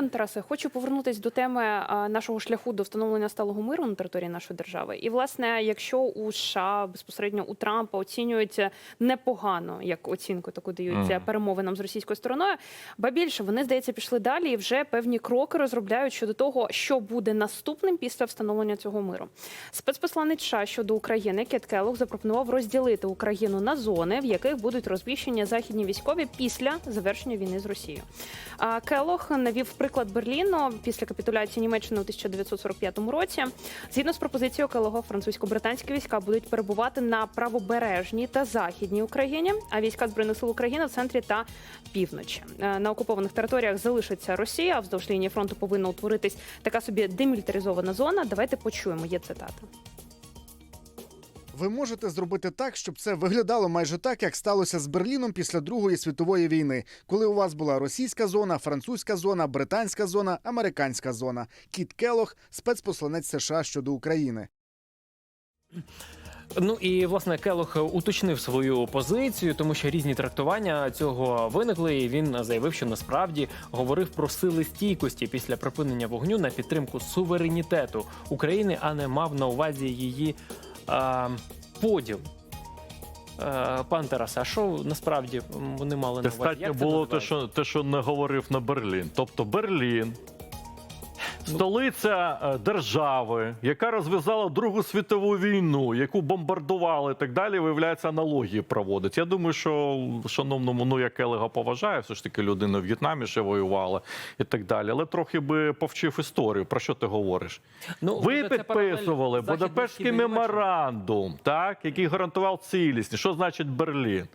Пане Тарасе, хочу повернутися до теми нашого шляху до встановлення сталого миру на території нашої держави. І власне, якщо у США безпосередньо у Трампа оцінюється непогано, як оцінку таку даються Мгм. перемовинам з російською стороною, ба більше вони здається пішли далі і вже певні кроки розробляють щодо того, що буде наступним після встановлення цього миру. Спецпосланець США щодо України Кет Келлог запропонував розділити Україну на зони, в яких будуть розміщені західні військові після завершення війни з Росією. Келлог навів приклад Берліну після капітуляції Німеччини у 1945 році. Згідно з пропозицією Келлога, французько-британські війська будуть перебувати на правобережній та західній Україні, а війська збройних сил України в центрі та півночі. Е, На окупованих територіях залишиться Росія. а Вздовж лінії фронту повинна утворитись така собі демілітаризована зона. Давайте почуємо. Є цитата. Ви можете зробити так, щоб це виглядало майже так, як сталося з Берліном після Другої світової війни, коли у вас була російська зона, французька зона, британська зона, американська зона. Кіт Келох, спецпосланець США щодо України. Ну і власне Келох уточнив свою позицію, тому що різні трактування цього виникли. І він заявив, що насправді говорив про сили стійкості після припинення вогню на підтримку суверенітету України, а не мав на увазі її поділ. Пантераса, Пан Тарас, а що насправді вони мали на увазі? Достатньо було те що, те, що не говорив на Берлін. Тобто Берлін. Столиця е, держави, яка розв'язала Другу світову війну, яку бомбардували і так далі, виявляється, аналогії проводить. Я думаю, що шановному, ну я Келега поважаю, все ж таки людина в В'єтнамі ще воювала і так далі. Але трохи би повчив історію. Про що ти говориш? Ну, Ви підписували Будапештський меморандум, так, який гарантував цілісність. Що значить Берлін?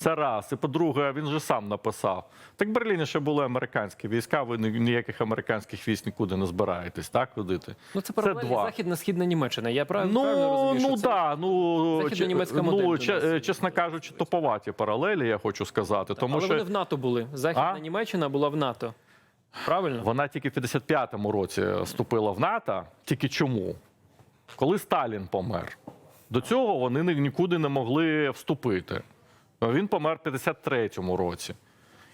Це раз. І по-друге, він же сам написав. Так в Берліні ще були американські війська, ви ніяких американських військ нікуди не збираєтесь, так, ходити? Ну, це Це західна східна Німеччина. Я правильно, правильно Ну, розумію, ну що це да, ну, західно-німецька че- модель ну нас. чесно кажучи, топоваті паралелі, я хочу сказати. Тому Але що вони в НАТО були. Західна А? Німеччина була в НАТО. Правильно? Вона тільки в 55-му році вступила в НАТО. Тільки чому? Коли Сталін помер. До цього вони нікуди не могли вступити. Він помер в 53-му році.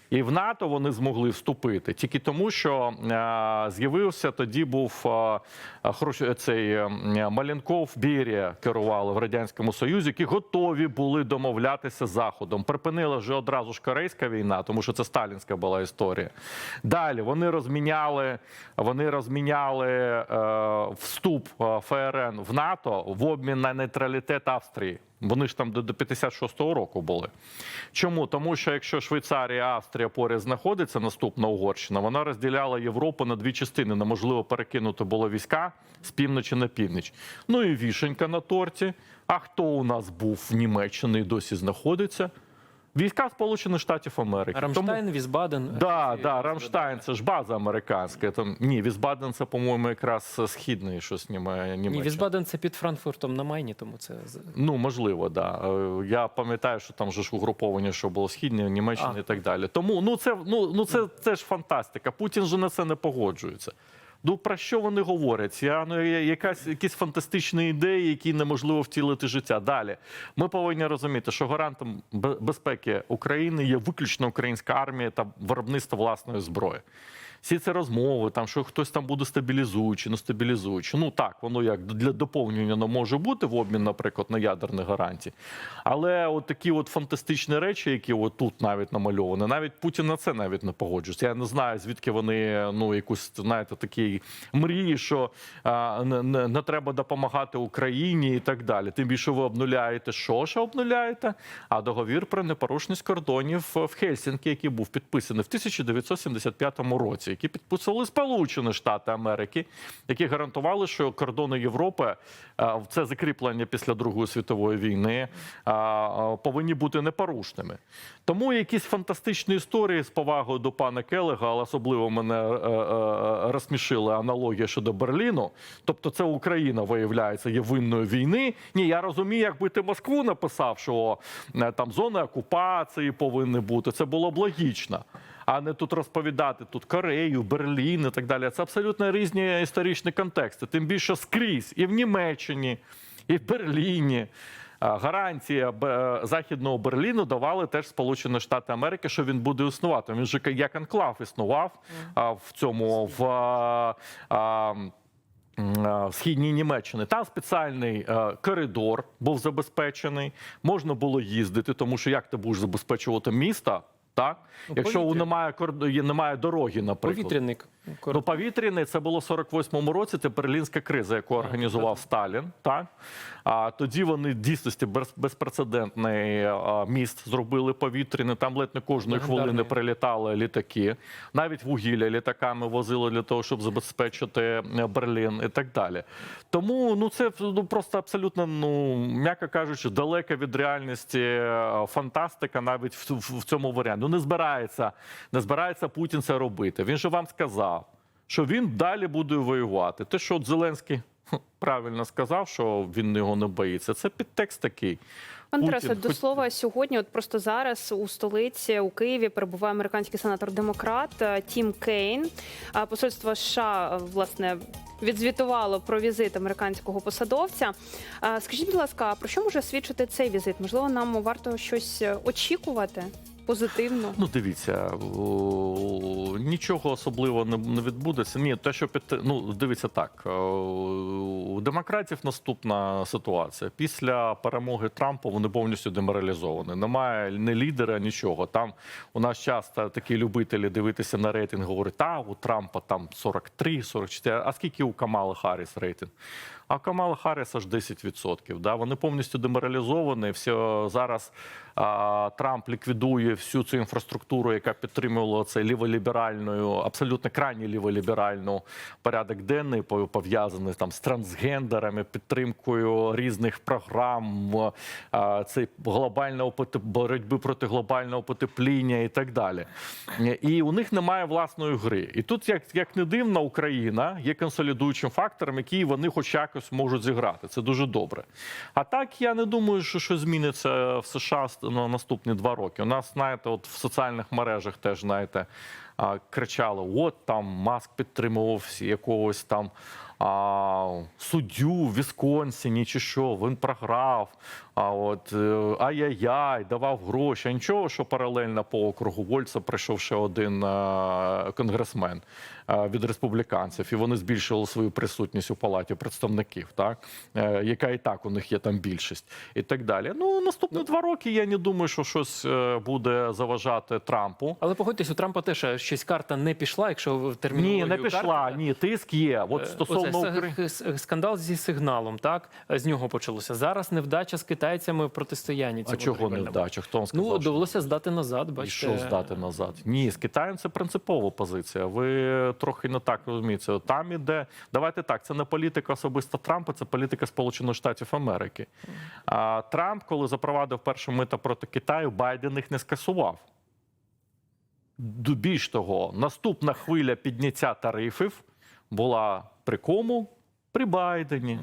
І в НАТО вони змогли вступити тільки тому, що е, з'явився тоді був е, цей е, Маленков Берія керували в радянському союзі, які готові були домовлятися з заходом. Припинила вже одразу ж корейська війна, тому що це сталінська була історія. Далі вони розміняли, вони розміняли е, вступ е, ФРН в НАТО в обмін на нейтралітет Австрії. Вони ж там до, до 56-го року були. Чому? Тому що якщо Швейцарія, Австрія поряд знаходиться, наступна Угорщина, вона розділяла Європу на дві частини. Неможливо перекинути було війська з півночі на північ. Ну і вішенька на торті. А хто у нас був в Німеччині і досі знаходиться? Війська Сполучених Штатів Америки. Тому- Рамштайн, Візбаден. Да, да, Рамштайн, це ж база американська. Там ні, Візбаден це, по-моєму, якраз східний, що знімає Ні, Візбаден це під Франкфуртом на Майні, тому це Ну, можливо, да. Е, Я пам'ятаю, що там же ж угруповання, що було східне, Німеччина А. і так далі. Тому ну це ну, ну це, це ж фантастика. Путін же на це не погоджується. Ну про що вони говорять? Я ну якась якісь фантастичні ідеї, які неможливо втілити життя. Далі ми повинні розуміти, що гарантом безпеки України є виключно українська армія та виробництво власної зброї. Всі ці розмови, там що хтось там буде стабілізуючи, не стабілізуючи. Ну так, воно як для доповнення не може бути в обмін, наприклад, на ядерні гарантії. Але от такі от фантастичні речі, які от тут навіть намальовані, навіть Путін на це навіть не погоджується. Я не знаю, звідки вони ну якусь знаєте такі мрії, що а, не, не, не треба допомагати Україні і так далі. Тим більше ви обнуляєте, що ж обнуляєте? А договір про непорушність кордонів в Хельсінкі, який був підписаний в 1975 році, які підписували Сполучені Штати Америки, які гарантували, що кордони Європи а, це закріплення після Другої світової війни а, а, повинні бути непорушними. Тому якісь фантастичні історії з повагою до пана Келега, але особливо мене е, е, е, розсмішила аналогія щодо Берліну. Тобто, це Україна виявляється є винною війни. Ні, я розумію, якби ти Москву написав, що е, там зони окупації повинні бути. Це було б логічно. А не тут розповідати тут Корею, Берлін і так далі. Це абсолютно різні історичні контексти. Тим більше скрізь і в Німеччині, і в Берліні. гарантія західного Берліну давали теж Сполучені Штати Америки, що він буде існувати. Він же як анклав існував в цьому в. в східній Німеччини. Там спеціальний коридор був забезпечений. Можна було їздити, тому що як ти будеш забезпечувати місто, так? Ну, Якщо повітря. немає корд- є- немає дороги, наприклад. Повітряний Ну, повітряний це було в 48-му році. Це берлінська криза, яку організував Сталін. Так а тоді вони дійсності без- безпрецедентний міст зробили повітряний. Там ледь не кожної хвилини прилітали літаки. Навіть вугілля літаками возили для того, щоб забезпечити е, Берлін і так далі. Тому ну це ну просто абсолютно, ну м'яко кажучи, далека від реальності е, фантастика, навіть в, в, в цьому варіанті. Ну не збирається, не збирається Путін це робити. Він же вам сказав, що він далі буде воювати. Те, що от Зеленський правильно сказав, що він його не боїться. Це підтекст такий. Пан Тарасе, до слова, сьогодні, от просто зараз у столиці у Києві перебуває американський сенатор-демократ е, Тім Кейн. Посольство США е, власне відзвітувало про візит американського посадовця. Скажіть, будь ласка, про що може свідчити цей візит? Можливо, нам варто щось е, очікувати позитивно? Ну, дивіться, нічого особливого не, не відбудеться. Ні, те, що під, ну, дивіться так. У демократів наступна ситуація. Після перемоги Трампа вони повністю деморалізовані. Немає ні лідера, нічого. Там у нас часто такі любителі дивитися на рейтинг, говорять, та у Трампа там 43, 44. А скільки у Камали Харріс рейтинг? А Камала Харріс аж 10%. Да? Вони повністю деморалізовані. Все, зараз а, Трамп ліквідує всю цю інфраструктуру, яка підтримувала цей ліволіберальною, абсолютно крайні ліволіберальну порядок денний, пов- пов'язаний там з трансгендерами, підтримкою різних програм, а, цей глобального боротьби проти глобального потепління і так далі. І у них немає власної гри. І тут, як, як не дивно, Україна є консолідуючим фактором, який вони хоч якось можуть зіграти. Це дуже добре. А так я не думаю, що щось зміниться в США на наступні два роки. У нас, знаєте, от в соціальних мережах теж знаєте, кричали: от там Маск підтримував якогось там. А, суддю в Вісконсіні чи що, він програв. А от е, ай-яй-яй, давав гроші. А нічого, що паралельно по округу Вольца прийшов ще один е, конгресмен е, від республіканців, і вони збільшили свою присутність у палаті представників, так яка і так у них є там більшість, і так далі. Ну наступні два роки я не думаю, що щось буде заважати Трампу. Але погодьтесь, у Трампа теж щось карта не пішла, якщо в Ні, не пішла. карти, Ні, тиск є. От стосовно оце скандал зі сигналом, так з нього почалося. Зараз невдача з китайцями в протистоянні. А чого не вдача? Хто вам сказав? Ну довелося здати назад. І що здати назад? Ні, з Китаєм це принципова позиція. Ви трохи не так розумієте. Там іде. Давайте так. Це не політика особисто Трампа, це політика Сполучених Штатів Америки. А Трамп, коли запровадив перше мита проти Китаю, Байден їх не скасував. Більш того, наступна хвиля підняття тарифів була при кому? При Байдені.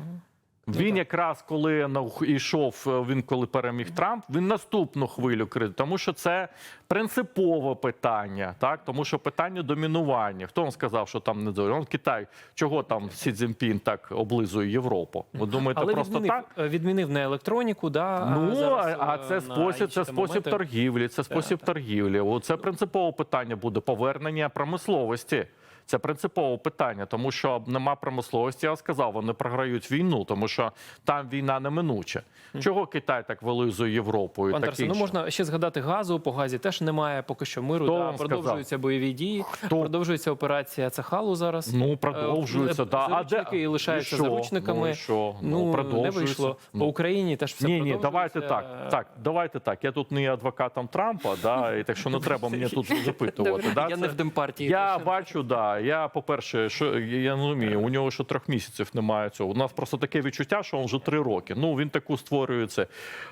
Він якраз коли йшов, е, він коли переміг Трамп, він наступну хвилю крив, тому що це принципове питання, так тому що питання домінування. Хто вам сказав, що там не Он Китай, чого там Сі Цзіньпін так облизує Європу? Ви думаєте, Але просто відмінив, так? е, відмінив на електроніку, да, Ну зараз, а е, це спосіб, це спосіб моменти. торгівлі. Це спосіб так. торгівлі. Це принципове питання буде повернення промисловості. Це принципове питання, тому що нема промисловості. Я сказав, вони програють війну, тому що там війна неминуча. Чого Китай так вилизує Європу? І Пан так Тарсе, ну можна ще згадати газу. По газі теж немає поки що миру. Хто Да, вам сказав? продовжуються бойові дії, продовжується операція Цахалу зараз. Ну, продовжується, Е, да. А де- і лишаються і що? заручниками. Ну, і що? Ну, Ну, не вийшло. Ну. По Україні теж все ні, ні, давайте так. Так, давайте так. Я тут не є адвокатом Трампа, да, і так що не треба мені тут запитувати. Да, Я не в демпартії. Я бачу, да. Я, по-перше, що я не розумію, у нього ще трьох місяців немає цього. У нас просто таке відчуття, що він вже три роки. Ну він таку створює це.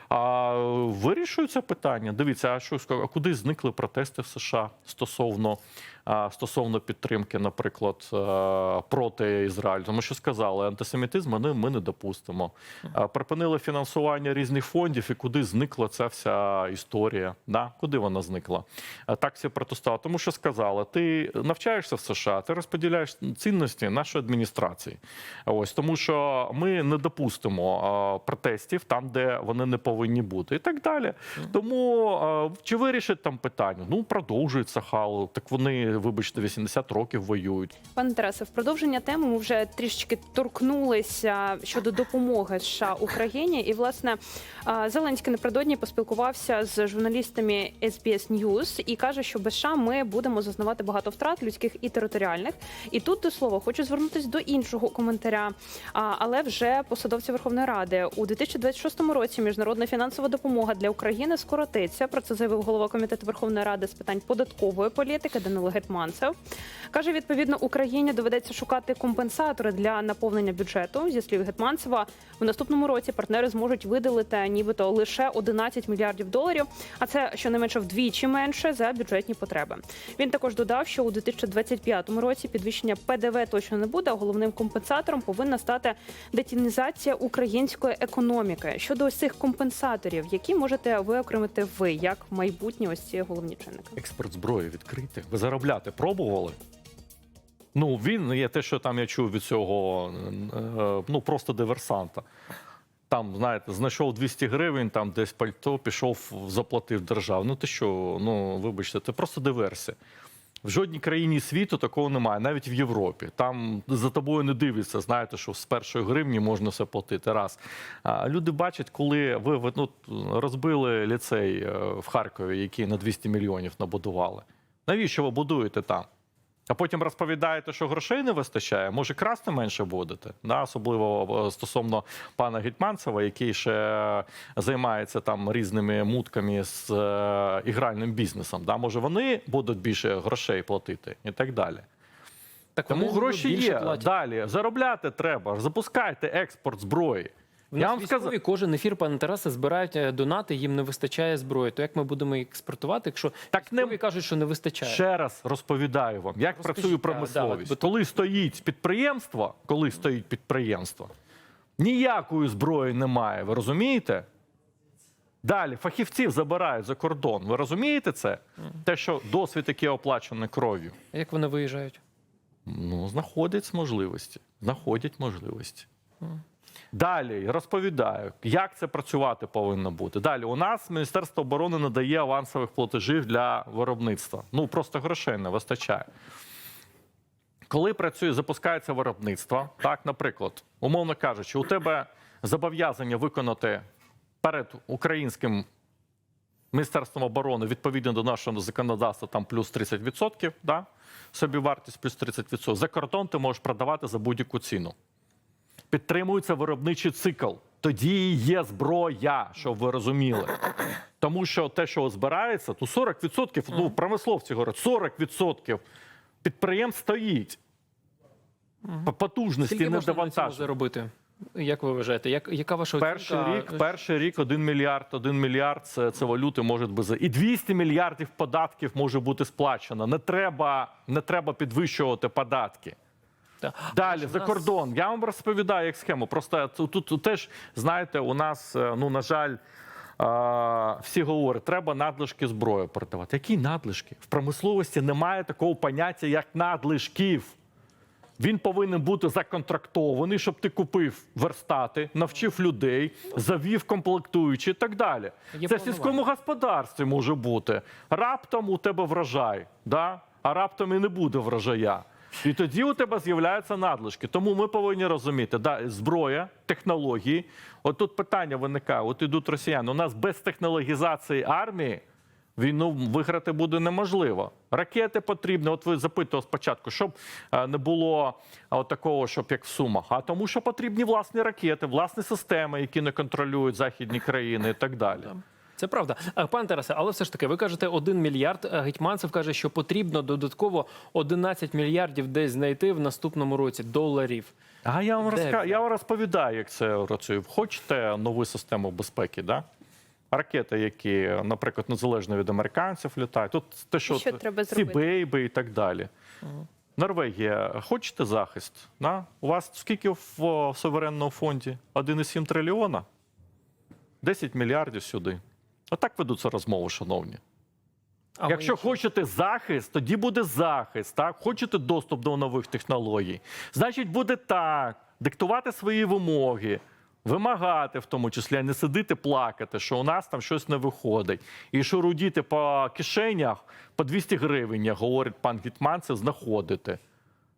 А вирішується питання. Дивіться, а що а куди зникли протести в США стосовно а, стосовно підтримки, наприклад, е, проти Ізраїлю, тому що сказали, антисемітизм ми, ми не допустимо. А, Припинили фінансування різних фондів, і куди зникла ця вся історія? Да? Куди вона зникла? А Так всі протестували. Тому що сказали, ти навчаєшся в США, ти розподіляєш цінності нашої адміністрації. Ось тому, що ми не допустимо протестів там, де вони не повинні бути, і так далі. Тому чи вирішить там питання? Ну продовжують Сахалу. Так вони, вибачте, 80 років воюють. Пане Тарасе, в продовження теми ми вже трішечки торкнулися щодо допомоги США Україні. І власне Зеленський напередодні поспілкувався з журналістами SBS News і каже, що без США ми будемо зазнавати багато втрат людських і територіальних. І тут до слова хочу звернутися до іншого коментаря, а, але вже посадовця Верховної Ради у 2026 році міжнародна фінансова допомога для України скоротиться. Про це заявив голова комітету Верховної Ради з питань податкової політики Данило Гетманцев. Каже, відповідно, Україні доведеться шукати компенсатори для наповнення бюджету. Зі слів Гетманцева, в наступному році партнери зможуть виділити нібито лише 11 мільярдів доларів. А це щонайменше вдвічі менше за бюджетні потреби. Він також додав, що у 2025 році підвищення ПДВ точно не буде. Головним компенсатором повинна стати детінізація української економіки. Щодо ось цих компенсаторів, які можете виокремити ви як майбутні ось ці головні чинники. Експорт зброї відкрити. Ви заробляти пробували? Ну, він є те, що там я чув від цього е, ну просто диверсанта. Там, знаєте, знайшов 200 гривень, там десь пальто, пішов, заплатив державу. Ну ти що, ну вибачте, це просто диверсія. В жодній країні світу такого немає, навіть в Європі. Там за тобою не дивиться. знаєте, що з першої гривні можна все платити. Раз. Люди бачать, коли ви, ви ну, розбили ліцей е, в Харкові, який на 200 мільйонів набудували. Навіщо ви будуєте там? А потім розповідаєте, що грошей не вистачає, може красти менше будете, да? особливо е, стосовно пана Гетьманцева, який ще займається там різними мутками з е, ігральним бізнесом. Да? Може вони будуть більше грошей платити і так далі. Так Тому гроші є. платять. Далі заробляти треба, запускайте експорт зброї. В Я вам військові сказав, кожен ефір, пане Тарасе, збирають е, донати, їм не вистачає зброї. То як ми будемо їх експортувати, якщо Так не- кажуть, що не вистачає? Ще раз розповідаю вам, як Розкажіть, працює промисловість. да, Коли стоїть підприємство, коли стоїть підприємство, ніякої зброї немає. Ви розумієте? Далі фахівців забирають за кордон. Ви розумієте це? Те, що досвід, який оплачений кров'ю. А Як вони виїжджають? Ну, знаходять можливості. Знаходять можливості. Далі розповідаю, як це працювати повинно бути. Далі у нас Міністерство оборони надає авансових платежів для виробництва. Ну просто грошей не вистачає. Коли працює, запускається виробництво, так, наприклад, умовно кажучи, у тебе зобов'язання виконати перед українським Міністерством оборони відповідно до нашого законодавства там плюс 30%, да? собівартість плюс 30%. За кордон ти можеш продавати за будь-яку ціну. Підтримується виробничий цикл. Тоді є зброя, щоб ви розуміли. Тому що те, що збирається, то 40%, ну, промисловці говорять, 40% підприємств стоїть. По Потужності Скільки не можна на цьому заробити? Як ви вважаєте? Як, яка ваша Перший оцінка? рік, перший рік 1 мільярд, 1 мільярд це, це валюти може бути. І 200 мільярдів податків може бути сплачено. Не треба, не треба підвищувати податки. Далі за нас- кордон. Я вам розповідаю як схему. Просто тут, теж знаєте, у нас е, ну на жаль. Всі говорять, треба надлишки зброї продавати. Які надлишки? В промисловості немає такого поняття, як надлишків. Він повинен бути законтрактований, щоб ти купив верстати, навчив людей, завів комплектуючі і так далі. Є Це в сільському господарстві може бути. Раптом у тебе врожай, да? а раптом і не буде врожая. І тоді у тебе з'являються надлишки. Тому ми повинні розуміти, да, зброя, технології. От тут питання виникає: от ідуть росіяни. У нас без технологізації армії війну виграти буде неможливо. Ракети потрібні. От ви запитували спочатку, щоб е, не було е, от такого, щоб як в Сумах. А тому, що потрібні власні ракети, власні системи, які не контролюють західні країни і так далі. Це правда. А, Пане Тарасе, але все ж таки, ви кажете 1 мільярд. Гетьманцев каже, що потрібно додатково 11 мільярдів десь знайти в наступному році доларів. А я вам розка... я вам розповідаю, як це працює. Хочете нову систему безпеки, да? Ракети, які, наприклад, незалежно від американців літають. Тут те, що, що треба ці бейби і так далі. Норвегія, хочете захист? На? У вас скільки в суверенному фонді? 1,7 трильйона? 10 мільярдів сюди. Отак ведуться розмови, шановні. А Якщо що? хочете захист, тоді буде захист. Так? Хочете доступ до нових технологій, значить буде так. Диктувати свої вимоги, вимагати в тому числі, а не сидити плакати, що у нас там щось не виходить. І що рудіти по кишенях по 200 гривень, як говорить пан Гітман, це знаходити.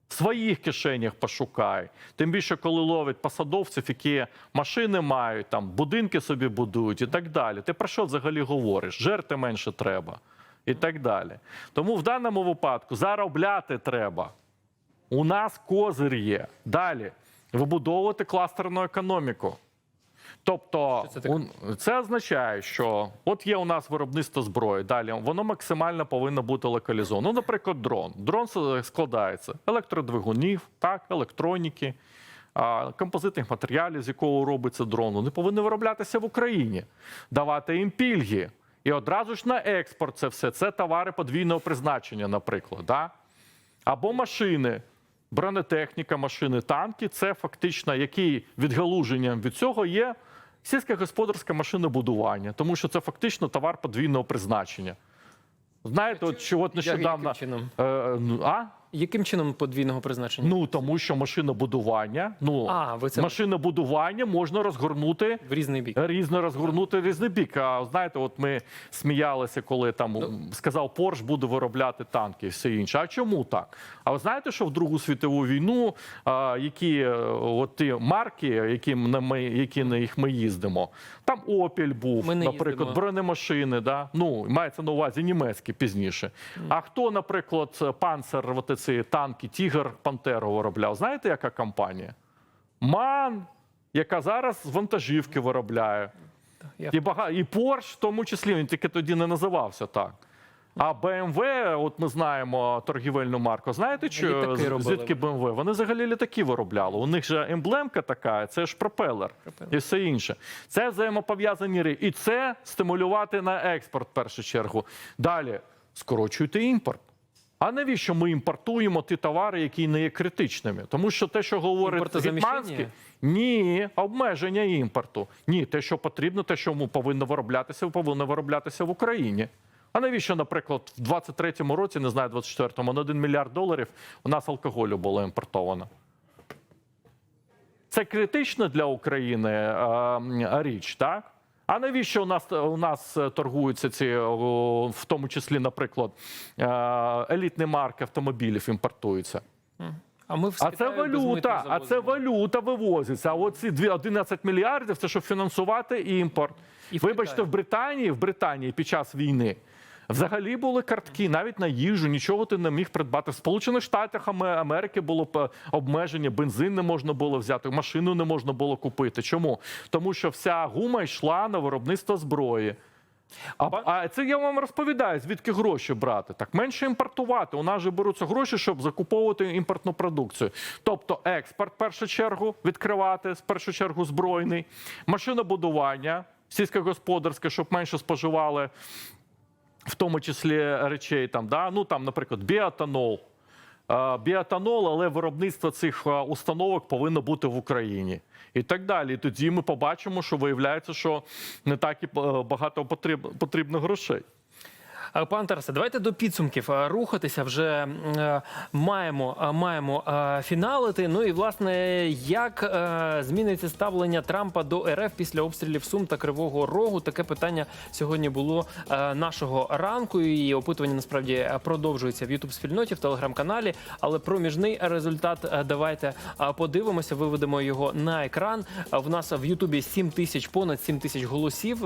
В своїх кишенях пошукай. Тим більше, коли ловить посадовців, які машини мають, там будинки собі будують і так далі. Ти про що взагалі говориш? Жерти менше треба і так далі. Тому в даному випадку заробляти треба. У нас козир є. Далі вибудовувати кластерну економіку. Тобто, це це означає, що от є у нас виробництво зброї. Далі воно максимально повинно бути локалізовано. Ну, наприклад, дрон. Дрон складається електродвигунів, так, електроніки, композитних матеріалів, з якого робиться дрон. Вони повинні вироблятися в Україні, давати їм пільги. І одразу ж на експорт це все. Це товари подвійного призначення, наприклад. Да? Або машини, бронетехніка, машини, танки це фактично, який відгалуженням від цього є сільськогосподарське машинобудування, тому що це фактично товар подвійного призначення. Знаєте, от що от нещодавно. Е, ну, а? Яким чином подвійного призначення? Ну тому що машинобудування, ну А, ви це- машинобудування можна розгорнути В різний бік. різно розгорнути різний бік. А знаєте, от ми сміялися, коли там Ну. сказав Порш буде виробляти танки і все інше. А чому так? А ви знаєте, що в Другу світову війну а, які е, от ті марки, які на ми, які на їх ми їздимо, там Опіль був, Ми наприклад, їздимо. бронемашини, да? ну мається на увазі німецькі пізніше. А хто, наприклад, панцер, ці танки, Тігр, Пантеру виробляв? Знаєте, яка компанія? МАН, яка зараз вантажівки виробляє. І, бага... і Porsche в тому числі, він тільки тоді не називався так. А BMW, от ми знаємо торгівельну марку. Знаєте, що з- звідки BMW? Вони взагалі літаки виробляли. У них же емблемка така, це ж пропелер Пропелер. і все інше. Це взаємопов'язані речі. І це стимулювати на експорт в першу чергу. Далі скорочуйте імпорт. А навіщо ми імпортуємо ті товари, які не є критичними? Тому що те, що говорить Гетманський, ні, обмеження імпорту. Ні, те, що потрібно, те, що повинно вироблятися, повинно вироблятися в Україні. А навіщо, наприклад, в 23-му році, не знаю, 24-му, на 1 мільярд доларів у нас алкоголю було імпортовано? Це критично для України е, м, річ, так? А навіщо у нас у нас е, торгуються ці, в тому числі, наприклад, е, елітні марки автомобілів імпортуються? А ми в А це валюта, а це валюта вивозиться. А оці дві- 11 мільярдів це щоб фінансувати імпорт. І Вибачте, в Британії, в Британії під час війни. Взагалі були картки, навіть на їжу, нічого ти не міг придбати. В Сполучених Штатах Аме- Америки було б, е, обмеження, бензин не можна було взяти, машину не можна було купити. Чому? Тому що вся гума йшла на виробництво зброї. А, а це я вам розповідаю, звідки гроші брати. Так менше імпортувати. У нас же беруться гроші, щоб закуповувати імпортну продукцію. Тобто експорт, в першу чергу, відкривати, в першу чергу, збройний, машинобудування, сільськогосподарське, щоб менше споживали, в тому числі речей там, да? ну там, наприклад. Біатанол, Біотанол, але виробництво цих установок повинно бути в Україні. І так далі. І тоді ми побачимо, що виявляється, що не так і е, багато потріб- потрібно грошей. Пан Тарасе, давайте до підсумків е, рухатися. Вже е, маємо, е, маємо фіналити. Ну і власне, як зміниться ставлення Трампа до РФ після обстрілів Сум та Кривого Рогу? Таке питання сьогодні було нашого ранку. І опитування насправді продовжується в Ютуб спільноті в телеграм-каналі. Але проміжний результат давайте подивимося. Виведемо його на екран. В нас в Ютубі 7 тисяч, понад 7 тисяч голосів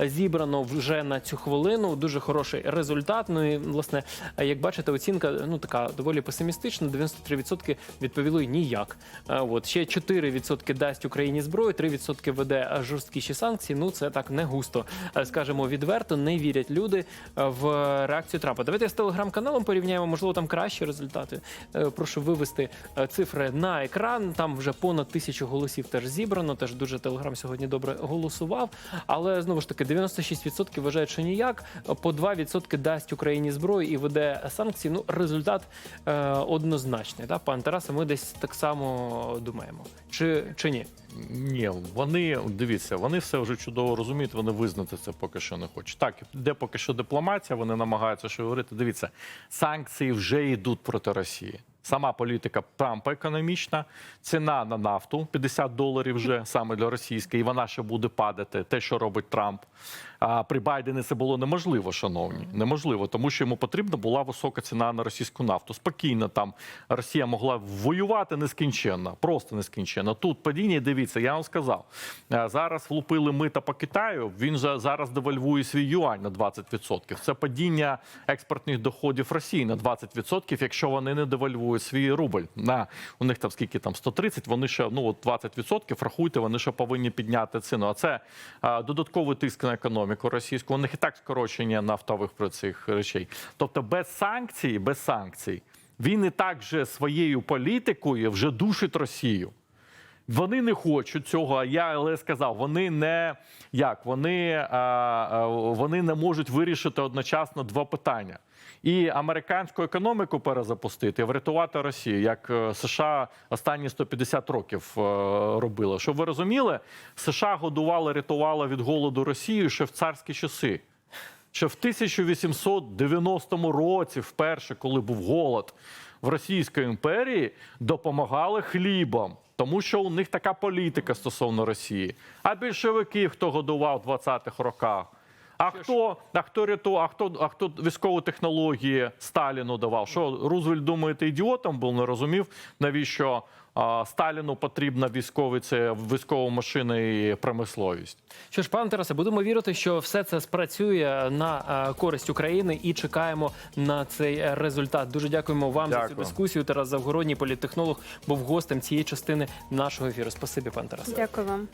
зібрано вже на цю хвилину. Дуже хороший хороший результат. Ну і власне, як бачите, оцінка ну така доволі песимістична. 93% відповіли ніяк. От ще 4% дасть Україні зброю, 3% веде жорсткіші санкції. Ну це так не густо. Скажемо відверто, не вірять люди в реакцію Трампа. Давайте з телеграм-каналом порівняємо. Можливо, там кращі результати. Е, Прошу вивести е, цифри на екран. Там вже понад тисячу голосів теж зібрано. Теж дуже телеграм сьогодні добре голосував. Але знову ж таки, 96% вважають, що ніяк. По 2% дасть Україні зброю і веде санкції. Ну результат е, однозначний. Да? Пан Тарасе, ми десь так само думаємо. Чи, чи ні? Ні, вони дивіться, вони все вже чудово розуміють. Вони визнати це поки що не хочуть. Так, де поки що дипломатія, вони намагаються що говорити. Дивіться, санкції вже йдуть проти Росії. Сама політика Трампа економічна, ціна на нафту 50 доларів вже саме для російської, і вона ще буде падати. Те, що робить Трамп. А при Байдені це було неможливо, шановні. Неможливо, тому що йому потрібна була висока ціна на російську нафту. Спокійно там Росія могла воювати нескінченно, просто нескінченно. Тут падіння, дивіться, я вам сказав. е, Зараз влупили мита по Китаю. Він же зараз девальвує свій юань на 20%. Це падіння експортних доходів Росії на 20%, якщо вони не девальвують свій рубль. На у них там скільки там 130, Вони ще ну от 20%, рахуйте, вони ще повинні підняти ціну. А це а, додатковий тиск на економіку російську. У них і так скорочення нафтових цих речей. Тобто без санкцій, без санкцій, він і так же своєю політикою вже душить Росію. Вони не хочуть цього. а Я але сказав, вони не як вони, а, вони не можуть вирішити одночасно два питання. І американську економіку перезапустити, врятувати Росію, як е, США останні 150 років е, робили. Щоб ви розуміли, США годували, рятували від голоду Росію ще в царські часи. Ще в 1890 році, вперше, коли був голод в Російській імперії, допомагали хлібом, тому що у них така політика стосовно Росії. А більшовики хто годував в 20-х роках? А хто, а хто рятував, а хто, а хто військові технології Сталіну давав? Що Рузвельт, думаєте, ідіотом був, не розумів, навіщо а, Сталіну потрібна військові, це військова машина і промисловість. Що ж, пане Тарасе, будемо вірити, що все це спрацює на користь України і чекаємо на цей результат. Дуже дякуємо вам за цю дискусію. Тарас Завгородній, політтехнолог, був гостем цієї частини нашого ефіру. Спасибі, пане Тарасе. Дякую вам.